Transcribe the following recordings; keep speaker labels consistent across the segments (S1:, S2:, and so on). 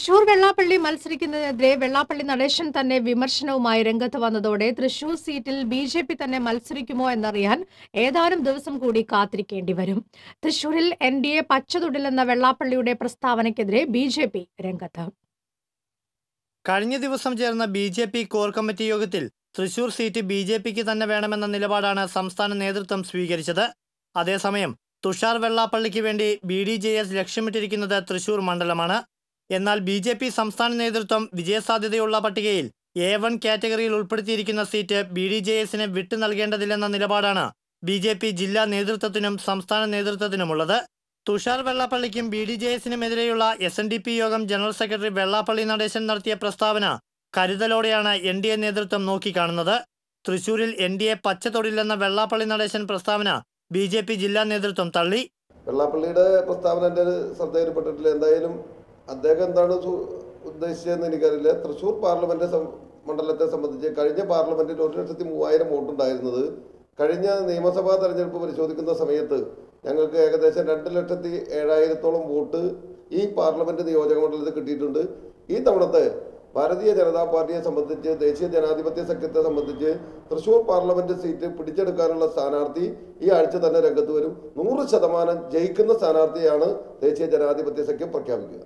S1: തൃശൂർ വെള്ളാപ്പള്ളി മത്സരിക്കുന്നതിനെതിരെ വെള്ളാപ്പള്ളി നടേശൻ തന്നെ വിമർശനവുമായി രംഗത്ത് വന്നതോടെ തൃശൂർ സീറ്റിൽ ബി ജെ പി തന്നെ മത്സരിക്കുമോ എന്നറിയാൻ ഏതാനും ദിവസം കൂടി കാത്തിരിക്കേണ്ടി വരും. തൃശൂരിൽ എൻ ഡി എ പച്ചതൊടിലെന്ന വെള്ളാപ്പള്ളിയുടെ പ്രസ്താവനയ്ക്കെതിരെ ബി ജെ പി രംഗത്ത്.
S2: കഴിഞ്ഞ ദിവസം ചേർന്ന B J P core committee യോഗത്തിൽ തൃശൂർ സീറ്റ് ബി ജെ പിക്ക് തന്നെ വേണമെന്ന നിലപാടാണ് സംസ്ഥാന നേതൃത്വം സ്വീകരിച്ചത്. അതേസമയം തുഷാർ വെള്ളാപ്പള്ളിക്ക് വേണ്ടി ബി ഡി ജെ എസ് ലക്ഷ്യമിട്ടിരിക്കുന്നത് തൃശൂർ മണ്ഡലമാണ്. എന്നാൽ ബി ജെ പി സംസ്ഥാന നേതൃത്വം വിജയസാധ്യതയുള്ള പട്ടികയിൽ എ വൺ കാറ്റഗറിയിൽ ഉൾപ്പെടുത്തിയിരിക്കുന്ന സീറ്റ് ബി ഡി ജെ എസിന് വിട്ടു നൽകേണ്ടതില്ലെന്ന നിലപാടാണ് ബി ജെ പി ജില്ലാ നേതൃത്വത്തിനും സംസ്ഥാന നേതൃത്വത്തിനുമുള്ളത്. തുഷാർ വെള്ളാപ്പള്ളിക്കും B D J എസിനുമെതിരെയുള്ള S N D P Yogam general secretary Vellappally Natesan നടത്തിയ പ്രസ്താവന കരുതലോടെയാണ് എൻ ഡി എ നേതൃത്വം നോക്കിക്കാണുന്നത്. തൃശൂരിൽ എൻ ഡി എ പച്ചത്തൊടില്ലെന്ന വെള്ളാപ്പള്ളി നടേശൻ പ്രസ്താവന ബി ജെ പി ജില്ലാ നേതൃത്വം തള്ളി.
S3: വെള്ളാപ്പള്ളിയുടെ പ്രസ്താവന എന്റെ ശ്രദ്ധയിൽപ്പെട്ടിട്ടില്ല. എന്തായാലും അദ്ദേഹം എന്താണ് ഉദ്ദേശിച്ചതെന്ന് എനിക്കറിയില്ല. തൃശ്ശൂർ പാർലമെന്റ് മണ്ഡലത്തെ സംബന്ധിച്ച് കഴിഞ്ഞ പാർലമെന്റിൽ ഒരു ലക്ഷത്തി മൂവായിരം വോട്ടുണ്ടായിരുന്നത്. കഴിഞ്ഞ നിയമസഭാ തെരഞ്ഞെടുപ്പ് പരിശോധിക്കുന്ന സമയത്ത് ഞങ്ങൾക്ക് ഏകദേശം രണ്ട് ലക്ഷത്തി ഏഴായിരത്തോളം വോട്ട് ഈ പാർലമെന്റ് നിയോജക മണ്ഡലത്തിൽ കിട്ടിയിട്ടുണ്ട്. ഈ തവണത്തെ ഭാരതീയ ജനതാ പാർട്ടിയെ സംബന്ധിച്ച് ദേശീയ ജനാധിപത്യ സഖ്യത്തെ സംബന്ധിച്ച് തൃശൂർ പാർലമെന്റ് സീറ്റ് പിടിച്ചെടുക്കാനുള്ള സ്ഥാനാർത്ഥി ഈ ആഴ്ച തന്നെ രംഗത്ത് വരും. നൂറ് ശതമാനം ജയിക്കുന്ന സ്ഥാനാർത്ഥിയാണ് ദേശീയ ജനാധിപത്യ സഖ്യം പ്രഖ്യാപിക്കുക.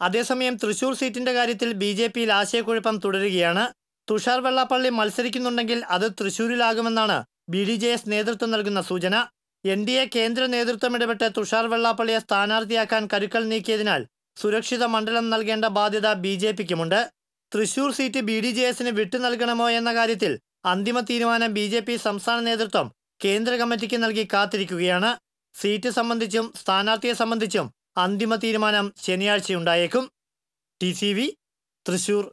S2: അതേസമയം തൃശൂർ സീറ്റിന്റെ കാര്യത്തിൽ ബി ജെ പിയിൽ ആശയക്കുഴപ്പം തുടരുകയാണ്. തുഷാർ വെള്ളാപ്പള്ളി മത്സരിക്കുന്നുണ്ടെങ്കിൽ അത് തൃശൂരിലാകുമെന്നാണ് ബി ഡി ജെ എസ് നേതൃത്വം നൽകുന്ന സൂചന. എൻ ഡി എ കേന്ദ്ര നേതൃത്വം ഇടപെട്ട് തുഷാർ വെള്ളാപ്പള്ളിയെ സ്ഥാനാർത്ഥിയാക്കാൻ കരുക്കൾ നീക്കിയതിനാൽ സുരക്ഷിത മണ്ഡലം നൽകേണ്ട ബാധ്യത B J പിക്കുമുണ്ട്. Thrissur seat B D J എസിന് വിട്ടു നൽകണമോ എന്ന കാര്യത്തിൽ അന്തിമ തീരുമാനം ബി ജെ പി സംസ്ഥാന നേതൃത്വം കേന്ദ്ര കമ്മിറ്റിക്ക് നൽകി കാത്തിരിക്കുകയാണ്. സീറ്റ് സംബന്ധിച്ചും സ്ഥാനാർത്ഥിയെ സംബന്ധിച്ചും അന്തിമ തീരുമാനം ശനിയാഴ്ച ഉണ്ടായേക്കും ടി സി വി തൃശൂർ